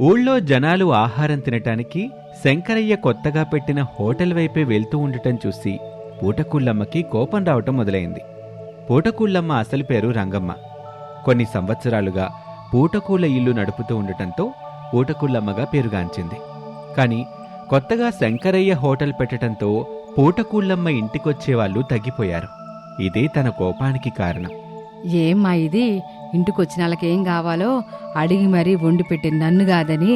ఊళ్ళో జనాలు ఆహారం తినటానికి శంకరయ్య కొత్తగా పెట్టిన హోటల్ వైపే వెళ్తూ ఉండటం చూసి పూటకూళ్ళమ్మకి కోపం రావటం మొదలైంది. పూటకూళ్ళమ్మ అసలు పేరు రంగమ్మ. కొన్ని సంవత్సరాలుగా పూటకూళ్ళ ఇల్లు నడుపుతూ ఉండటంతో పూటకూళ్ళమ్మగా పేరుగాంచింది. కాని కొత్తగా శంకరయ్య హోటల్ పెట్టటంతో పూటకూళ్ళమ్మ ఇంటికొచ్చేవాళ్ళు తగ్గిపోయారు. ఇదే తన కోపానికి కారణం. ఏమ్మా ఇది? ఇంటికొచ్చిన వాళ్ళకి ఏం కావాలో అడిగి మరీ వండి పెట్టిన నన్ను కాదని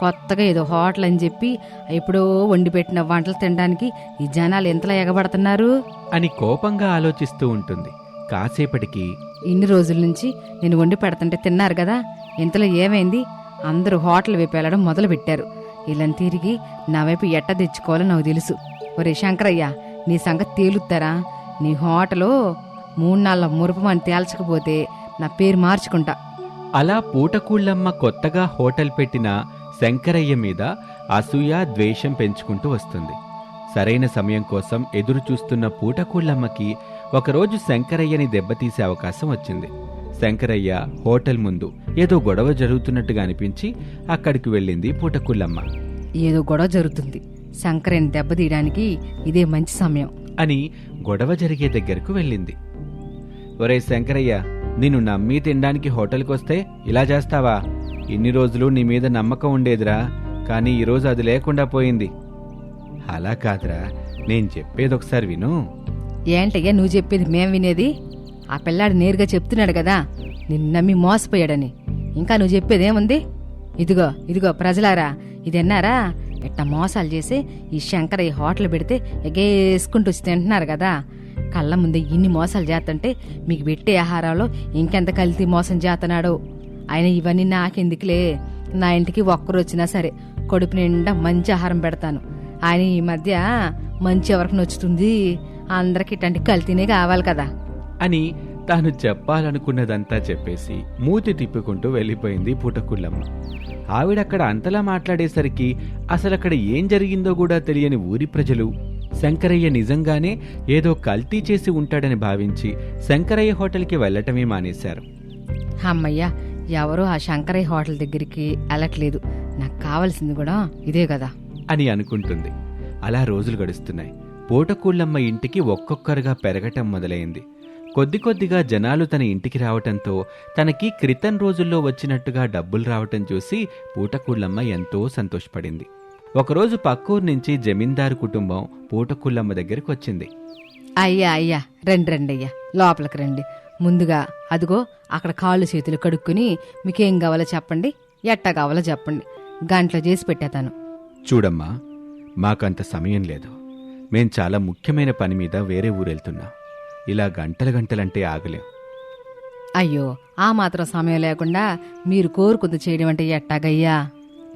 కొత్తగా ఏదో హోటల్ అని చెప్పి ఎప్పుడో వండి పెట్టిన వంటలు తినడానికి ఈ జనాలు ఎంతలా ఎగబడుతున్నారు? అని కోపంగా ఆలోచిస్తూ ఉంటుంది. కాసేపటికి ఇన్ని రోజుల నుంచి నేను వండి పెడుతుంటే తిన్నారు కదా ఇంతలో ఏమైంది? అందరూ హోటల్ వైపు వెళ్ళడం మొదలు పెట్టారు ఇలా తిరిగి నా వైపు ఎట్ట తెచ్చుకోవాలో నాకు తెలుసు. ఒరే శంకరయ్య నీ సంగతి తేలుతారా నీ హోటలు మూడు నాళ్ళ మురుపమని తేల్చకపోతే నా పేరు మార్చుకుంటా. అలా పూటకూళ్ళమ్మ కొత్తగా హోటల్ పెట్టిన శంకరయ్య మీద అసూయ ద్వేషం పెంచుకుంటూ వస్తుంది. సరైన సమయం కోసం ఎదురు చూస్తున్న పూటకూళ్ళమ్మకి ఒకరోజు శంకరయ్యని దెబ్బతీసే అవకాశం వచ్చింది. శంకరయ్య హోటల్ ముందు ఏదో గొడవ జరుగుతున్నట్టుగా అనిపించి అక్కడికి వెళ్ళింది పూటకూళ్ళమ్మ. ఏదో గొడవ జరుగుతుంది. శంకరయ్యని దెబ్బతీయడానికి ఇదే మంచి సమయం. అని గొడవ జరిగే దగ్గరకు వెళ్ళింది. ఒరే శంకరయ్య నిన్ను నమ్మి తినడానికి హోటల్కి వస్తే ఇలా చేస్తావా? ఇన్ని రోజులు నీ మీద నమ్మకం ఉండేదిరా కానీ ఈరోజు అది లేకుండా పోయింది. అలా కాదురా నేను చెప్పేది ఒకసారి విను. ఏంటయ్యా నువ్వు చెప్పేది మేం వినేది? ఆ పిల్లాడు నేరుగా చెప్తున్నాడు కదా నిన్ను నమ్మి మోసపోయాడని. ఇంకా నువ్వు చెప్పేదేముంది? ఇదిగో ఇదిగో ప్రజలారా ఇది విన్నారా? మోసాలు చేసి ఈ శంకర ఈ హోటల్ పెడితే ఎగేసుకుంటూ వచ్చి తింటున్నారు కదా. కళ్ళ ముందే ఇన్ని మోసాలు చేస్తుంటే మీకు పెట్టే ఆహారంలో ఇంకెంత కల్తీ మోసం చేస్తున్నాడో ఆయన ఇవన్నీ నాకెందుకులే? నా ఇంటికి ఒక్కరు వచ్చినా సరే కడుపు నిండా మంచి ఆహారం పెడతాను. ఆయన ఈ మధ్య మంచి ఎవరికి నచ్చుతుంది? అందరికి ఇట్లాంటి కల్తీనే కావాలి కదా. అని తాను చెప్పాలనుకున్నదంతా చెప్పేసి మూతి తిప్పుకుంటూ వెళ్ళిపోయింది పూటకుళ్ళమ్మ. ఆవిడక్కడ అంతలా మాట్లాడేసరికి అసలక్కడ ఏం జరిగిందో కూడా తెలియని ఊరి ప్రజలు శంకరయ్య నిజంగానే ఏదో కల్తీ చేసి ఉంటాడని భావించి శంకరయ్య హోటల్కి వెళ్ళటమే మానేశారు. అమ్మయ్య ఎవరో ఆ శంకరయ్య హోటల్ దగ్గరికి వెళ్ళట్లేదు. నాకు కావాల్సింది కూడా ఇదే కదా. అని అనుకుంటుంది. అలా రోజులు గడుస్తున్నాయి. పూటకూళ్ళమ్మ ఇంటికి ఒక్కొక్కరుగా పెరగటం మొదలైంది. కొద్ది కొద్దిగా జనాలు తన ఇంటికి రావటంతో తనకి క్రితం రోజుల్లో వచ్చినట్టుగా డబ్బులు రావటం చూసి పూటకూళ్ళమ్మ ఎంతో సంతోషపడింది. ఒకరోజు పక్కూరు నుంచి జమీందారు కుటుంబం పూటకూళ్ళమ్మ దగ్గరికి వచ్చింది. అయ్యా అయ్యా రండి రండి అయ్యా. లోపలికి రండి. ముందుగా అదిగో అక్కడ కాళ్ళు చేతులు కడుక్కుని మీకేం కావాలో చెప్పండి. ఎట్టా కావాలో చెప్పండి. గంటలో చేసి పెట్టేతాను. చూడమ్మా మాకంత సమయం లేదు. మేం చాలా ముఖ్యమైన పని మీద వేరే ఊరెళ్తున్నాం. ఇలా గంటల గంటలంటే ఆగలేం. అయ్యో ఆ మాత్రం సమయం లేకుండా మీరు కోరుకుంది చేయడం అంటే ఎట్టాగయ్యా?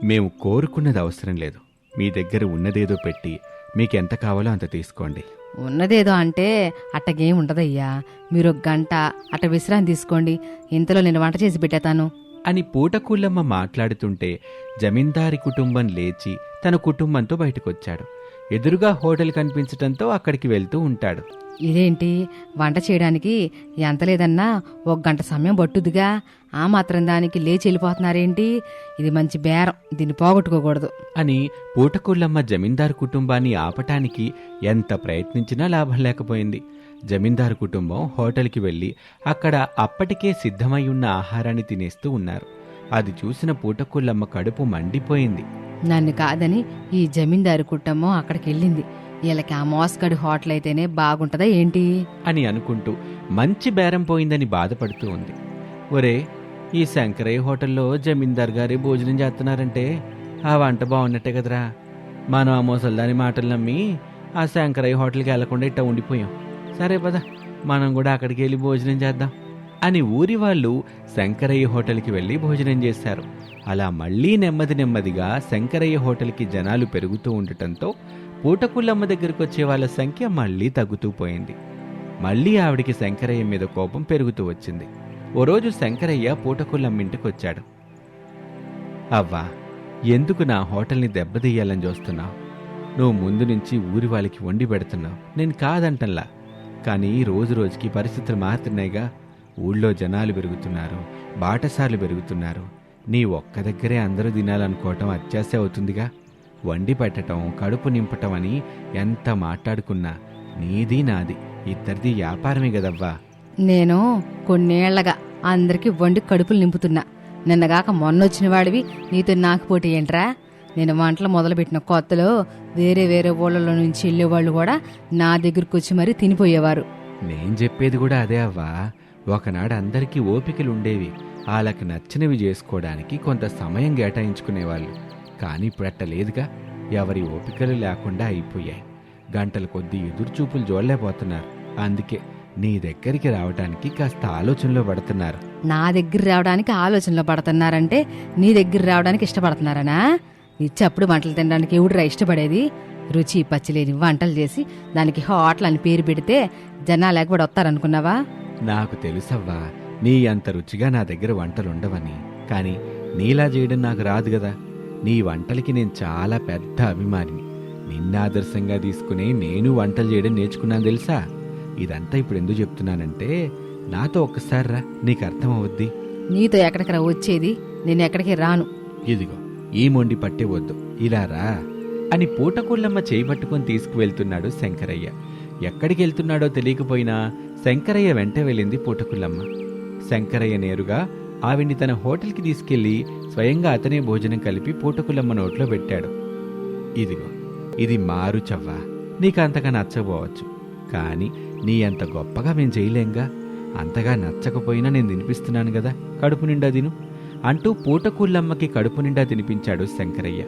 మేము కోరుకున్నది అవసరం లేదు. మీ దగ్గర ఉన్నదేదో పెట్టి మీకెంత కావాలో అంత తీసుకోండి. ఉన్నదేదో అంటే అట్టగేం ఉండదయ్యా. మీరు ఒక గంట అట్ట విశ్రాంతి తీసుకోండి. ఇంతలో నేను వంట చేసి పెట్టేతాను. అని పూటకూళ్ళమ్మ మాట్లాడుతుంటే జమీందారి కుటుంబం లేచి తన కుటుంబంతో బయటకొచ్చాడు. ఎదురుగా హోటల్ కనిపించటంతో అక్కడికి వెళ్తూ ఉంటాడు. ఇదేంటి? వంట చేయడానికి ఎంత లేదన్నా ఒక గంట సమయం పట్టుదిగా. ఆ మాత్రం దానికి లేచి వెళ్ళిపోతున్నారేంటి? ఇది మంచి బేరం. దీన్ని పోగొట్టుకోకూడదు. అని పూటకూళ్ళమ్మ జమీందారు కుటుంబాన్ని ఆపటానికి ఎంత ప్రయత్నించినా లాభం లేకపోయింది. జమీందారు కుటుంబం హోటల్కి వెళ్ళి అక్కడ అప్పటికే సిద్ధమై ఉన్న ఆహారాన్ని తినేస్తూ ఉన్నారు. అది చూసిన పూటకూళ్ళమ్మ కడుపు మండిపోయింది. నన్ను కాదని ఈ జమీందారు కుటుంబం అక్కడికి వెళ్ళింది వీళ్ళకి ఆ మోసగడి హోటల్ అయితేనే బాగుంటుందా ఏంటి? అని అనుకుంటూ మంచి బేరం పోయిందని బాధపడుతూ ఉంది. ఒరే ఈ శంకరయ్య హోటల్లో జమీందార్ గారి భోజనం చేస్తున్నారంటే ఆ వంట బాగున్నట్టే కదరా. మనం ఆ ముసల్దాని మాటలు నమ్మి ఆ శంకరయ్య హోటల్కి వెళ్ళకుండా ఇట్ట ఉండిపోయాం. సరే పద మనం కూడా అక్కడికి వెళ్ళి భోజనం చేద్దాం. అని ఊరి వాళ్ళు శంకరయ్య హోటల్కి వెళ్ళి భోజనం చేశారు. అలా మళ్ళీ నెమ్మది నెమ్మదిగా శంకరయ్య హోటల్కి జనాలు పెరుగుతూ ఉండటంతో పూటకుళ్ళమ్మ దగ్గరికి వచ్చే వాళ్ళ సంఖ్య మళ్ళీ తగ్గుతూ పోయింది. మళ్ళీ ఆవిడికి శంకరయ్య మీద కోపం పెరుగుతూ వచ్చింది. ఓ రోజు శంకరయ్య పూటకుళ్ళమ్మ ఇంటికి వచ్చాడు అవ్వా ఎందుకు నా హోటల్ని దెబ్బతీయాలని చూస్తున్నావు? నువ్వు ముందు నుంచి ఊరి వాళ్ళకి వండి పెడుతున్నావు. నేను కాదంటల్లా కానీ రోజు రోజుకి పరిస్థితులు మారుతున్నాయిగా. ఊళ్ళో జనాలు పెరుగుతున్నారు బాటసార్లు పెరుగుతున్నారు. నీ ఒక్క దగ్గరే అందరూ తినాలనుకోవటం అత్యాశ అవుతుందిగా. వండి పెట్టటం కడుపు నింపటం అని ఎంత మాట్లాడుకున్నా నీది నాది ఇద్దరిది వ్యాపారమే కదవ్వా నేను కొన్నేళ్ళగా అందరికి వండి కడుపులు నింపుతున్నా. నిన్నగాక మొన్నొచ్చిన వాడివి నీతో నాకు పోటీ ఏంట్రా? నేను వంటలు మొదలుపెట్టిన కొత్తలో వేరే వేరే ఊళ్ళలో నుంచి వెళ్ళేవాళ్ళు కూడా నా దగ్గరకు వచ్చి మరీ తినిపోయేవారు. నేను చెప్పేది కూడా అదే అవ్వా. ఒకనాడు అందరికీ ఓపికలు ఉండేవి వాళ్ళకి నచ్చినవి చేసుకోవడానికి కొంత సమయం కేటాయించుకునేవాళ్ళు. కానీ ఇప్పుడు లేదుగా ఎవరి ఓపికలు లేకుండా అయిపోయాయి. గంటల కొద్దీ ఎదురుచూపులు చూడలేకపోతున్నారు అందుకే నీ దగ్గరికి రావడానికి కాస్త ఆలోచనలో పడుతున్నారు. నా దగ్గర రావడానికి ఆలోచనలో పడుతున్నారంటే నీ దగ్గర రావడానికి ఇష్టపడుతున్నారనా? ఇచ్చప్పుడు వంటలు తినడానికి ఎవడురా ఇష్టపడేది? రుచి పచ్చిలేని వంటలు చేసి దానికి హోటల్ అని పేరు పెడితే జనాలు ఎగబడి వస్తారనుకున్నావా? నాకు తెలుసవ్వా నీ అంత రుచిగా నా దగ్గర వంటలు ఉండవని కానీ నీలా చేయడం నాకు రాదు కదా నీ వంటలకి నేను చాలా పెద్ద అభిమానిని నిన్న ఆదర్శంగా తీసుకుని నేను వంటలు చేయడం నేర్చుకున్నాను తెలుసా? ఇదంతా ఇప్పుడు ఎందుకు చెప్తున్నానంటే నాతో ఒక్కసారి రా నీకు అర్థం అవుద్ది నీతో ఎక్కడికి రా వచ్చేది? నేను ఎక్కడికి రాను. ఇదిగో ఈ మొండి పట్టే వద్దు. ఇలా రా అని పూటకుళ్ళమ్మ చేయి పట్టుకొని తీసుకువెళ్తున్నాడు శంకరయ్య. ఎక్కడికి వెళ్తున్నాడో తెలియకపోయినా శంకరయ్య వెంట వెళ్ళింది పూటకుల్లమ్మ శంకరయ్య నేరుగా ఆవిడ్ని తన హోటల్కి తీసుకెళ్ళి స్వయంగా అతనే భోజనం కలిపి పూటకులమ్మ నోట్లో పెట్టాడు. ఇదిగో ఇది మారు చవ్వా. నీకు అంతగా నచ్చకపోవచ్చు. కానీ నీ అంత గొప్పగా మేం చేయలేంగా. అంతగా నచ్చకపోయినా నేను తినిపిస్తున్నాను కదా కడుపు నిండా తిను అంటూ పూటకూళ్ళమ్మకి కడుపు నిండా తినిపించాడు శంకరయ్య.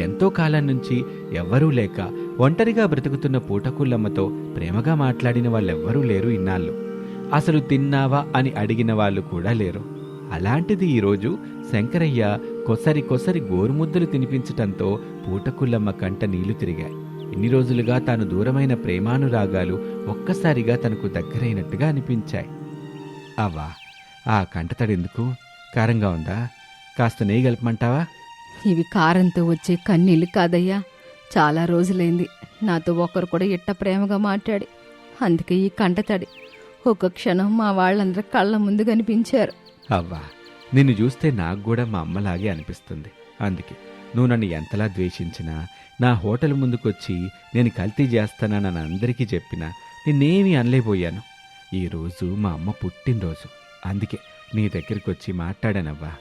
ఎంతో కాలం నుంచి ఎవ్వరూ లేక ఒంటరిగా బ్రతుకుతున్న పూటకుళ్ళమ్మతో ప్రేమగా మాట్లాడిన వాళ్ళెవ్వరూ లేరు ఇన్నాళ్ళు. అసలు తిన్నావా అని అడిగిన వాళ్ళు కూడా లేరు. అలాంటిది ఈరోజు శంకరయ్య కొసరి కొసరి గోరుముద్దలు తినిపించటంతో పూటకుళ్ళమ్మ కంట నీళ్ళు తిరిగాయి. ఇన్ని రోజులుగా తాను దూరమైన ప్రేమానురాగాలు ఒక్కసారిగా తనకు దగ్గరైనట్టుగా అనిపించాయి. అవ్వా ఆ కంటతడెందుకు కారంగా ఉందా? కాస్త నెయ్యి కలపమంటావా? ఇవి కారంతో వచ్చే కన్నీళ్ళు కాదయ్యా. చాలా రోజులైంది. నాతో ఒకరు కూడా ఇట్ట ప్రేమగా మాట్లాడి అందుకే ఈ కంటతడి ఒక క్షణం మా వాళ్ళందరూ కళ్ళ ముందు కనిపించారు. అవ్వా నిన్ను చూస్తే నాకు కూడా మా అమ్మలాగే అనిపిస్తుంది. అందుకే నువ్వు నన్ను ఎంతలా ద్వేషించినా నా హోటల్ ముందుకొచ్చి నేను కల్తీ చేస్తానని అందరికీ చెప్పినా నిన్నేమీ అనలేకపోయాను. ఈరోజు మా అమ్మ పుట్టినరోజు. అందుకే నీ దగ్గరికి వచ్చి మాట్లాడానవ్వా.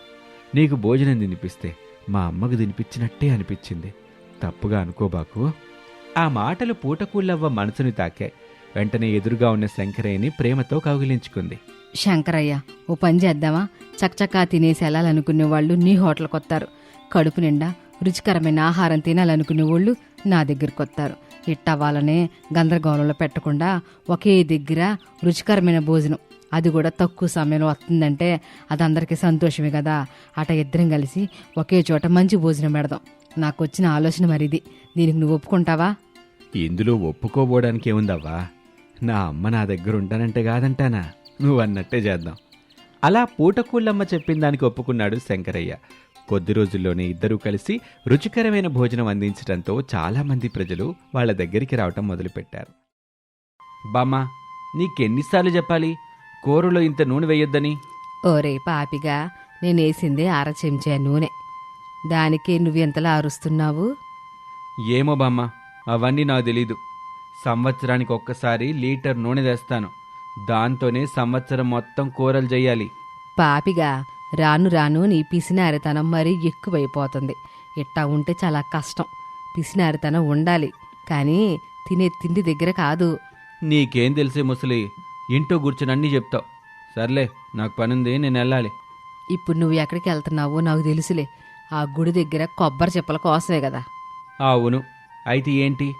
నీకు భోజనం తినిపిస్తే మా అమ్మకు తినిపించినట్టే అనిపించింది. తప్పుగా అనుకోబాకు. ఆ మాటలు పూటకూళ్ళవ్వ మనసుని తాకాయి వెంటనే ఎదురుగా ఉన్న శంకరయ్యని ప్రేమతో కౌగిలించుకుంది. శంకరయ్య ఓ పని చేద్దామా? చకచకా తినేసి వెళ్ళాలనుకునే వాళ్ళు నీ హోటల్కి వస్తారు కడుపు నిండా రుచికరమైన ఆహారం తినాలనుకునే వాళ్ళు నా దగ్గరికి వస్తారు ఇట్టా వాళ్ళనే గందరగోళంలో పెట్టకుండా ఒకే దగ్గర రుచికరమైన భోజనం. అది కూడా తక్కువ సమయంలో వస్తుందంటే అది అందరికీ సంతోషమే కదా. అట ఇద్దరం కలిసి ఒకే చోట మంచి భోజనం పెడదాం. నాకు వచ్చిన ఆలోచన మరిది. దీనికి నువ్వు ఒప్పుకుంటావా? ఇందులో ఒప్పుకోబోడానికి ఏముందవ్వా నా అమ్మ నా దగ్గర ఉంటానంటే కాదంటానా? నువ్వు అన్నట్టే చేద్దాం. అలా పూటకూళ్ళమ్మ చెప్పిన దానికి ఒప్పుకున్నాడు శంకరయ్య. కొద్ది రోజుల్లోనే ఇద్దరూ కలిసి రుచికరమైన భోజనం అందించడంతో చాలామంది ప్రజలు వాళ్ళ దగ్గరికి రావటం మొదలుపెట్టారు. బామ్మ నీకెన్నిసార్లు చెప్పాలి? కూరలో ఇంత నూనె వేయొద్దని? ఓరే పాపిగా నేనేసిందే అర చెంచా నూనె. దానికి నువ్వెంతలా అరుస్తున్నావు? ఏమో బామ్మ అవన్నీ నాకు తెలీదు. సంవత్సరానికి ఒక్కసారి లీటర్ నూనె తెస్తాను. దాంతోనే సంవత్సరం మొత్తం కూరలు చేయాలి. పాపిగా రాను రాను నీ పిసినారితనం మరీ ఎక్కువైపోతుంది. ఇట్టా ఉంటే చాలా కష్టం. పిసినారితనం ఉండాలి. కానీ తినే తిండి దగ్గర కాదు. నీకేం తెలిసే ముసలి ఇంట్లో కూర్చుని అన్నీ చెప్తావు. సర్లే నాకు పనుంది నేను వెళ్ళాలి. ఇప్పుడు నువ్వు ఎక్కడికి వెళ్తున్నావో నాకు తెలుసులే. ఆ గుడి దగ్గర కొబ్బరి చెప్పల కోసమే కదా. అవును. అయితే ఏంటి?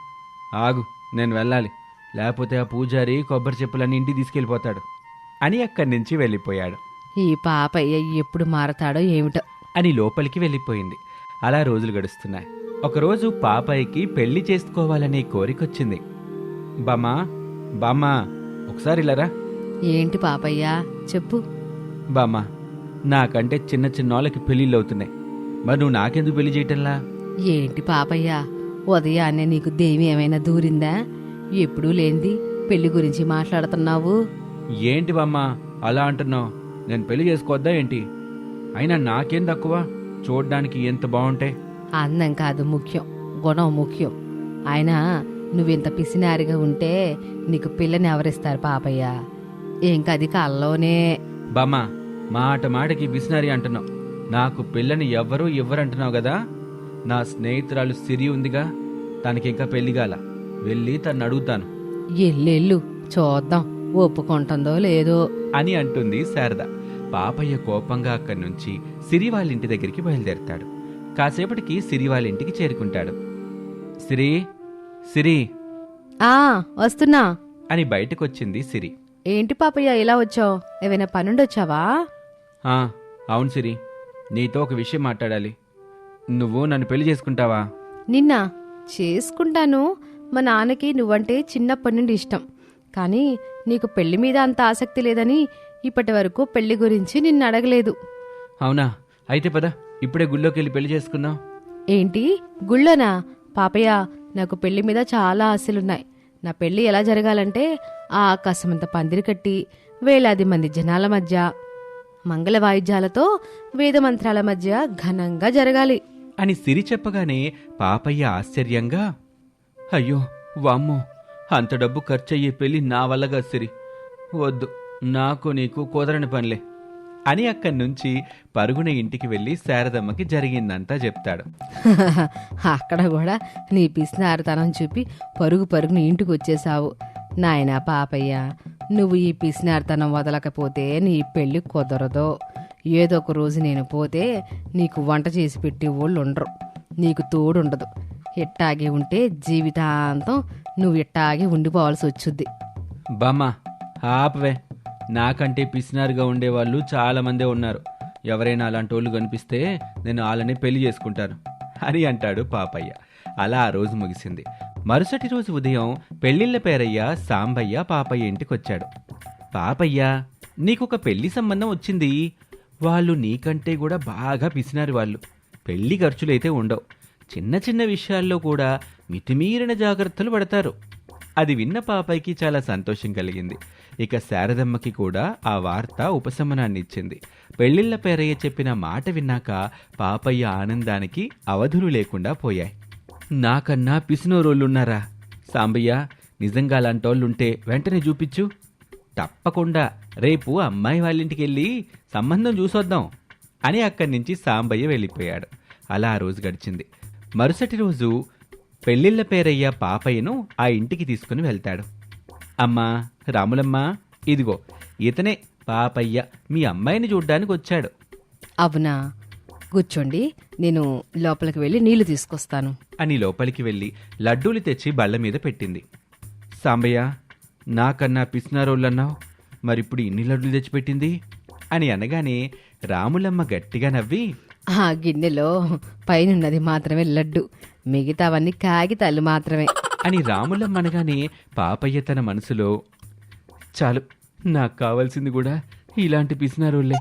ఆగు నేను వెళ్ళాలి. లేకపోతే ఆ పూజారి కొబ్బరి చెప్పులన్నీ ఇంటికి తీసుకెళ్ళిపోతాడు. అని అక్కడి నుంచి వెళ్ళిపోయాడు. ఈ పాపయ్య ఎప్పుడు మారతాడో ఏమిటో. అని లోపలికి వెళ్ళిపోయింది. అలా రోజులు గడుస్తున్నాయి. ఒకరోజు పాపాయికి పెళ్ళి చేసుకోవాలనే కోరికొచ్చింది. బామ్మా బామ్మా ఒకసారి ఇలారా ఏంటి పాపయ్య? చెప్పు. బామ్మా నాకంటే చిన్న చిన్న వాళ్ళకి పెళ్ళిళ్ళు అవుతున్నాయి మరి నువ్వు నాకెందుకు పెళ్ళి చేయటంలా? ఏంటి పాపయ్య ఉదయాన్నే నీకు దేవి ఏమైనా దూరిందా? ఎప్పుడూ లేనిది పెళ్ళి గురించి మాట్లాడుతున్నావు. ఏంటి బామ్మా అలా అంటున్నావు? నేను పెళ్ళి చేసుకోవద్దా ఏంటి? అయినా నాకేం తక్కువ? చూడ్డానికి ఎంత బాగుంటాయి అందం కాదు ముఖ్యం గుణం ముఖ్యం. ఆయన నువ్వింత పిసినారిగా ఉంటే నీకు పిల్లని ఎవరిస్తారు పాపయ్య? ఇంకా అది కల్లోనే. బామ్మ మాట మాటకి బిసినారి అంటున్నావు. నాకు పిల్లని ఎవ్వరూ ఇవ్వరంటున్నావు కదా? నా స్నేహితురాలు సిరి ఉందిగా తనకి ఇంకా పెళ్ళిగాల వెళ్ళి తను అడుగుతాను. ఎల్లెళ్ళు చూద్దాం ఒప్పుకుంటుందో లేదో. అని అంటుంది శారద. పాపయ్య కోపంగా అక్కడి నుంచి సిరి వాళ్ళ ఇంటి దగ్గరికి బయలుదేరతాడు. కాసేపటికి సిరి వాళ్ళ ఇంటికి చేరుకుంటాడు. సిరి సిరి. ఆ వస్తున్నా. అని బయటకొచ్చింది సిరి. ఏంటి పాపయ్య ఇలా వచ్చావు? ఏమైనా పనుండొచ్చావా? "ఆ, అవును సిరి. నీతో ఒక విషయం మాట్లాడాలి. నువ్వు నన్ను పెళ్ళి చేసుకుంటావా? నిన్న చేసుకుంటాను. మా నాన్నకి నువ్వంటే చిన్నప్పటి నుండి ఇష్టం. కానీ నీకు పెళ్ళి మీద అంత ఆసక్తి లేదని ఇప్పటి వరకు పెళ్ళి గురించి నిన్ను అడగలేదు. అవునా? అయితే పద ఇప్పుడే గుళ్ళోకి వెళ్ళి పెళ్ళి చేసుకుందాం. ఏంటి? గుళ్ళోనా? పాపయ్య నాకు పెళ్ళి మీద చాలా ఆశలున్నాయి. నా పెళ్ళి ఎలా జరగాలంటే ఆ ఆకాశమంత పందిరి కట్టి వేలాది మంది జనాల మధ్య మంగళ వాయిద్యాలతో వేదమంత్రాల మధ్య ఘనంగా జరగాలి. అని సిరి చెప్పగానే పాపయ్య ఆశ్చర్యంగా అయ్యో వామ్మో అంత డబ్బు ఖర్చయ్యే పెళ్ళి నా వల్లగా సిరి. వద్దు నాకు నీకు కుదరని పనిలే. అని అక్కడి నుంచి పరుగున ఇంటికి వెళ్ళి శారదమ్మకి జరిగిందంతా చెప్తాడు. అక్కడ కూడా నీ పిసినారితనం చూపి పరుగు పరుగుని ఇంటికి వచ్చేసావు నాయనా పాపయ్య నువ్వు ఈ పిసినార్తనం వదలకపోతే నీ పెళ్ళి కుదరదు. ఏదో ఒక రోజు నేను పోతే నీకు వంట చేసి పెట్టే వాళ్ళు ఉండరు. నీకు తోడుండదు. ఇట్టాగే ఉంటే జీవితాంతం నువ్వు ఇట్టాగే ఉండిపోవాల్సి వచ్చుద్ది. బామ్మా ఆపవే. నాకంటే పిసినారుగా ఉండేవాళ్ళు చాలామందే ఉన్నారు. ఎవరైనా అలాంటి వాళ్ళు కనిపిస్తే నేను వాళ్ళని పెళ్ళి చేసుకుంటాను. అని అంటాడు పాపయ్య. అలా ఆ రోజు ముగిసింది. మరుసటి రోజు ఉదయం పెళ్ళిళ్ళ పేరయ్య సాంబయ్య పాపయ్య ఇంటికొచ్చాడు. పాపయ్య నీకొక పెళ్ళి సంబంధం వచ్చింది. వాళ్ళు నీకంటే కూడా బాగా పిసినారు వాళ్ళు. పెళ్ళి ఖర్చులైతే ఉండవు. చిన్న చిన్న విషయాల్లో కూడా మితిమీరిన జాగ్రత్తలు పడతారు. అది విన్న పాపయ్యకి చాలా సంతోషం కలిగింది. ఇక శారదమ్మకి కూడా ఆ వార్త ఉపశమనాన్ని ఇచ్చింది పెళ్ళిళ్ళ పేరయ్య చెప్పిన మాట విన్నాక పాపయ్య ఆనందానికి అవధులు లేకుండా పోయాయి. నాకన్నా పిసినోరోళ్ళున్నారా? సాంబయ్య నిజంగా అలాంటోళ్ళుంటే వెంటనే చూపించు. తప్పకుండా. రేపు అమ్మాయి వాళ్ళింటికి వెళ్ళి సంబంధం చూసొద్దాం అని అక్కడి నుంచి సాంబయ్య వెళ్ళిపోయాడు. అలా ఆ రోజు గడిచింది. మరుసటి రోజు పెళ్ళిళ్ళ పేరయ్య పాపయ్యను ఆ ఇంటికి తీసుకుని వెళ్తాడు. అమ్మా రాములమ్మ ఇదిగో ఇతనే పాపయ్య మీ అమ్మాయిని చూడ్డానికి వచ్చాడు అవునా? కూర్చోండి. నేను లోపలికి వెళ్ళి నీళ్ళు తీసుకొస్తాను. అని లోపలికి వెళ్ళి లడ్డూలు తెచ్చి బళ్ళ మీద పెట్టింది. సాంబయ్య నాకన్నా పిసినారోళ్ళన్నావు. మరిప్పుడు ఇన్ని లడ్డూలు తెచ్చిపెట్టింది అని అనగానే రాములమ్మ గట్టిగా నవ్వి ఆ గిన్నెలో పైనున్నది మాత్రమే లడ్డు. మిగతావన్నీ కాగితాలు మాత్రమే. అని రాములమ్మ అనగానే పాపయ్య తన మనసులో చాలు నాకు కావాల్సింది కూడా ఇలాంటి పిసినారోళ్ళే.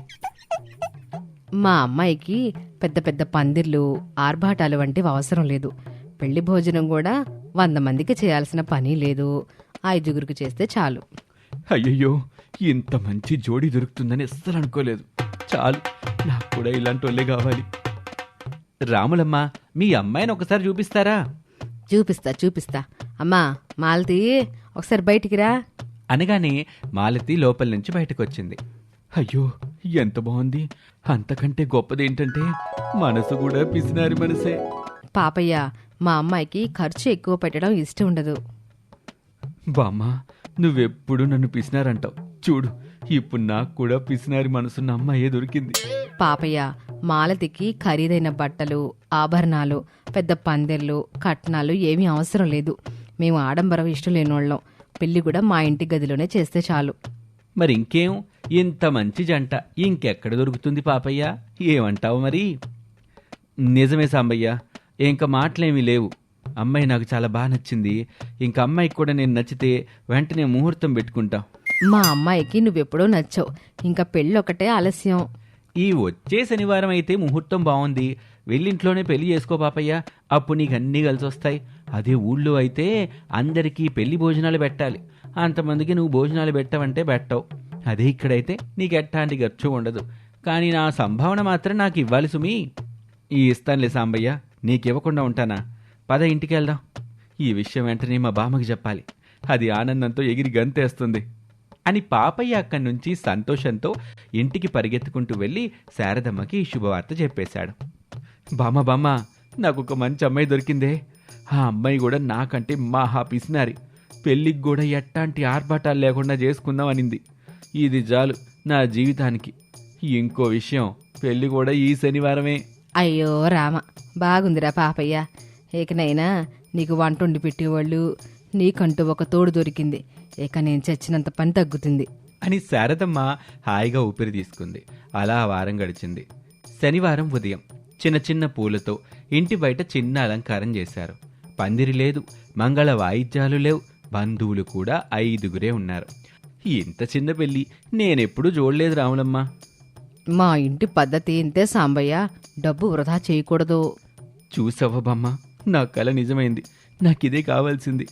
మా అమ్మాయికి పెద్ద పెద్ద పందిర్లు ఆర్భాటాలు వంటివి అవసరం లేదు. పెళ్ళి భోజనం కూడా వంద మందికి చేయాల్సిన పని లేదు. ఐదుగురికి చేస్తే చాలు. అయ్యయ్యో ఇంత మంచి జోడి దొరుకుతుందని అస్సలు అనుకోలేదు. చాలు నాకు కూడా ఇలాంటి వాళ్ళే కావాలి. రాములమ్మ మీ అమ్మాయిని ఒకసారి చూపిస్తారా? చూపిస్తా చూపిస్తా. అమ్మా మాలతి ఒకసారి బయటికి రా. అనగానే మాలతి లోపల నుంచి బయటకు వచ్చింది అయ్యో ఎంత బాగుంది? అంతకంటే గొప్పదేంటంటే మనసు కూడా పిసినారి మనసే. పాపయ్య మా అమ్మాయికి ఖర్చు ఎక్కువ పెట్టడం ఇష్టం ఉండదు. బామ్మ నువ్వెప్పుడు నన్ను పిసినారంటావు? చూడు ఇప్పుడు నాకు కూడా పిసినారి మనసున్న అమ్మాయే దొరికింది. పాపయ్య మాలతికి ఖరీదైన బట్టలు ఆభరణాలు పెద్ద పందెర్లు కట్నాలు ఏమీ అవసరం లేదు. మేము ఆడంబరం ఇష్టం లేనోళ్ళం. పెళ్ళి కూడా మా ఇంటి గదిలోనే చేస్తే చాలు. మరి ఇంకేం ఇంత మంచి జంట ఇంకెక్కడ దొరుకుతుంది పాపయ్య? ఏమంటావు మరి? నిజమే సాంబయ్య ఇంక మాటలేమీ లేవు. అమ్మాయి నాకు చాలా బాగా నచ్చింది. ఇంక అమ్మాయికి కూడా నేను నచ్చితే వెంటనే ముహూర్తం పెట్టుకుంటాం. మా అమ్మాయికి నువ్వెప్పుడో నచ్చావు. ఇంకా పెళ్ళి ఒకటే ఆలస్యం. ఈ వచ్చే శనివారం అయితే ముహూర్తం బాగుంది. వెళ్ళింట్లోనే పెళ్ళి చేసుకో పాపయ్య. అప్పుడు నీకు అన్నీ కలిసి వస్తాయి అదే ఊళ్ళో అయితే అందరికీ పెళ్ళి భోజనాలు పెట్టాలి. అంతమందికి నువ్వు భోజనాలు పెట్టవంటే పెట్టవు. అదే ఇక్కడైతే నీకు ఎట్టాంటి ఖర్చు ఉండదు. కానీ నా సంభావన మాత్రం నాకు ఇవ్వాలి సుమి. ఈ ఇస్తానులే సాంబయ్య నీకివ్వకుండా ఉంటానా? పద ఇంటికి వెళ్దాం ఈ విషయం వెంటనే మా బామ్మకి చెప్పాలి. అది ఆనందంతో ఎగిరి గంతేస్తుంది. అని పాపయ్య అక్కడి నుంచి సంతోషంతో ఇంటికి పరిగెత్తుకుంటూ వెళ్ళి శారదమ్మకి ఈ శుభవార్త చెప్పేశాడు. బామ్మ బామ్మ నాకు ఒక మంచి అమ్మాయి దొరికిందే. ఆ అమ్మాయి కూడా నాకంటే మహా పిసినారి. పెళ్ళికి కూడా ఎట్టాంటి ఆర్భాటాలు లేకుండా చేసుకుందాం అనింది. ఇది చాలు నా జీవితానికి. ఇంకో విషయం పెళ్ళి కూడా ఈ శనివారమే. అయ్యో రామ బాగుందిరా పాపయ్య. ఇకనైనా నీకు వంట వండి పెట్టేవాళ్ళు నీకంటూ ఒక తోడు దొరికింది. ఇక నేను చచ్చినంత పని తగ్గుతుంది. అని శారదమ్మ హాయిగా ఊపిరి తీసుకుంది. అలా వారం గడిచింది. శనివారం ఉదయం చిన్న చిన్న పూలతో ఇంటి బయట చిన్న అలంకారం చేశారు. పందిరి లేదు మంగళ వాయిద్యాలు లేవు బంధువులు కూడా ఐదుగురే ఉన్నారు. ఇంత చిన్న పెళ్ళి నేనెప్పుడూ చూడలేదు రాములమ్మ. మా ఇంటి పద్ధతి ఇంతే సాంబయ్య. డబ్బు వృధా చేయకూడదు. చూసావా నా కల నిజమైంది. నాకిదే కావాల్సింది.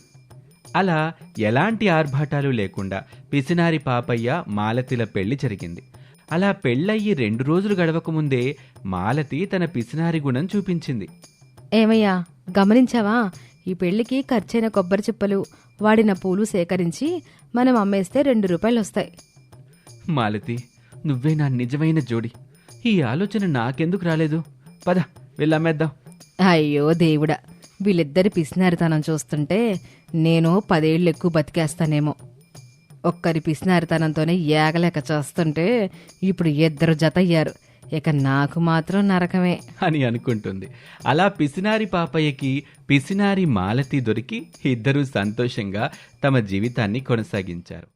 అలా ఎలాంటి ఆర్భాటాలు లేకుండా పిసినారి పాపయ్య మాలతిల పెళ్ళి జరిగింది. అలా పెళ్ళయ్యి రెండు రోజులు గడవకముందే మాలతి తన పిసినారి గుణం చూపించింది. ఏమయ్యా గమనించావా? ఈ పెళ్ళికి ఖర్చైన కొబ్బరి చిప్పలు వాడిన పూలు సేకరించి మనం అమ్మేస్తే రెండు రూపాయలు వస్తాయి మాలతి నువ్వే నా నిజమైన జోడి. ఈ ఆలోచన నాకెందుకు రాలేదు? పద వెళ్ళమ్మేద్దాం. అయ్యో దేవుడా వీళ్ళిద్దరి పిసినారితనం చూస్తుంటే నేను పదేళ్ళు ఎక్కువ బతికేస్తానేమో. ఒక్కరి పిసినారితనంతోనే ఏగలేక చేస్తుంటే ఇప్పుడు ఇద్దరు జత అయ్యారు ఇక నాకు మాత్రం నరకమే. అని అనుకుంటుంది. అలా పిసినారి పాపయ్యకి పిసినారి మాలతి దొరికి ఇద్దరూ సంతోషంగా తమ జీవితాన్ని కొనసాగించారు.